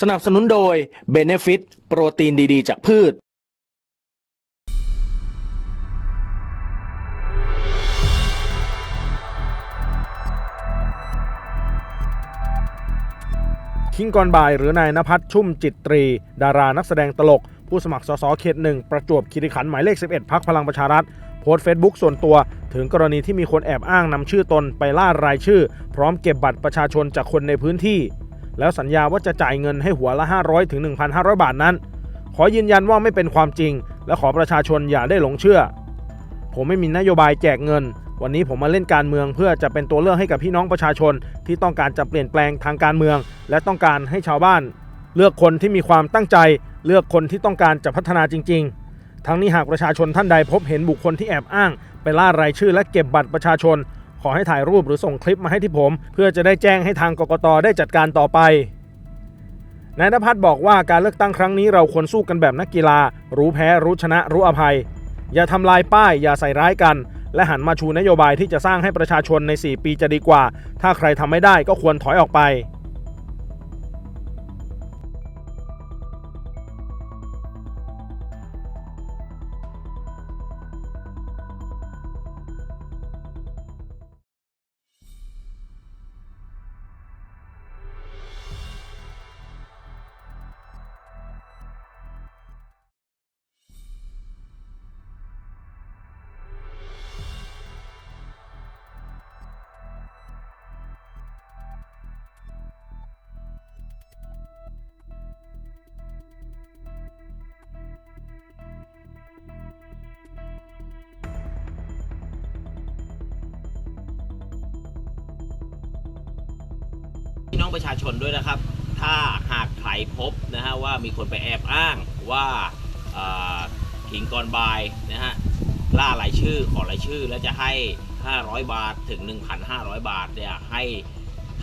สนับสนุนโดย Benefit โปรตีนดีๆ จากพืช คิงกรบายหรือนายนภัสชุ่มจิตตรี ดารานักแสดงตลก ผู้สมัครสสเขตหนึ่งประจวบคีรีขันธ์หมายเลข 11พักพลังประชารัฐโพสต์เฟซบุ๊กส่วนตัว ถึงกรณีที่มีคนแอบอ้างนำชื่อตนไปล่ารายชื่อ พร้อมเก็บบัตรประชาชนจากคนในพื้นที่ แล้วสัญญาว่าจะจ่ายเงินให้หัวละ 500ถึง1,500 บาทนั้น ขอยืนยันว่าไม่เป็นความจริง และขอประชาชนอย่าได้หลงเชื่อ ผมไม่มีนโยบายแจกเงิน วันนี้ผมมาเล่นการเมืองเพื่อจะเป็นตัวเลือกให้กับพี่น้องประชาชน ที่ต้องการจะเปลี่ยนแปลงทางการเมือง และต้องการให้ชาวบ้าน เลือกคนที่มีความตั้งใจ เลือกคนที่ต้องการจะพัฒนาจริง ๆ ทั้งนี้หากประชาชนท่านใดพบเห็นบุคคลที่แอบอ้าง ไปล่ารายชื่อและเก็บบัตรประชาชน อให้ถ่ายรูปหรือส่งคลิปมาให้ที่ผม เพื่อจะได้แจ้งให้ทางกกตได้จัดการต่อไปนายนภัสบอกว่าการเลือกตั้งครั้งนี้เราควรสู้กันแบบนักกีฬา รู้แพ้รู้ชนะรู้อภัย อย่าทำลายป้าย อย่าใส่ร้ายกัน และหันมาชูนโยบายที่จะสร้างให้ประชาชนใน 4 ปีจะดีกว่า ถ้าใครทำไม่ได้ก็ควรถอยออกไป องประชาชนด้วยนะครับ ถ้าหากใครพบนะฮะว่ามีคนไปแอบอ้างว่าขิงกรบายนะฮะล่ารายชื่อขอรายชื่อแล้วจะให้ 500 บาทถึง 1,500 บาทเนี่ยให้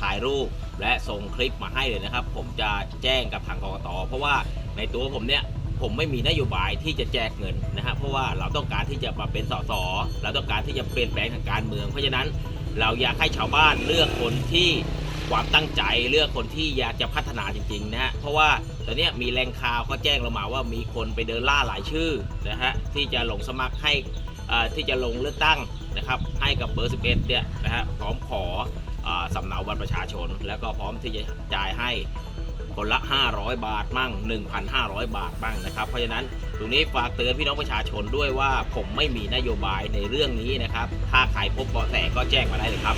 ถ่ายรูปและส่งคลิปมาให้เลยนะครับ ผมจะแจ้งกับทางกรกตเพราะว่าในตัวผมเนี่ยผมไม่มีนโยบายที่จะแจกเงินนะฮะเพราะว่าเราต้องการที่จะมาเป็นสสเราต้องการที่จะเปลี่ยนแปลงทางการเมือง เพราะฉะนั้นเราอยากให้ชาวบ้านเลือกคนที่ ความตั้งใจเลือกคนที่อยากจะพัฒนาจริงๆนะฮะเพราะว่าตอนนี้มีแรงข่าวก็แจ้งเรามาว่ามีคนไปเดินล่าหลายชื่อนะฮะที่จะลงสมัครให้อ่อที่จะลงเลือกตั้งนะครับให้กับเบอร์ 11เนี่ยนะฮะพร้อมขออ่อสำเนาบัตรประชาชน แล้วก็พร้อมที่จะจ่ายให้คนละ 500 บาทมั่ง 1,500 บาทบ้างนะครับ เพราะฉะนั้นตรงนี้ฝากเตือนพี่น้องประชาชนด้วยว่าผมไม่มีนโยบายในเรื่องนี้นะครับ ถ้าใครพบเบาะแสก็แจ้งมาได้เลยครับ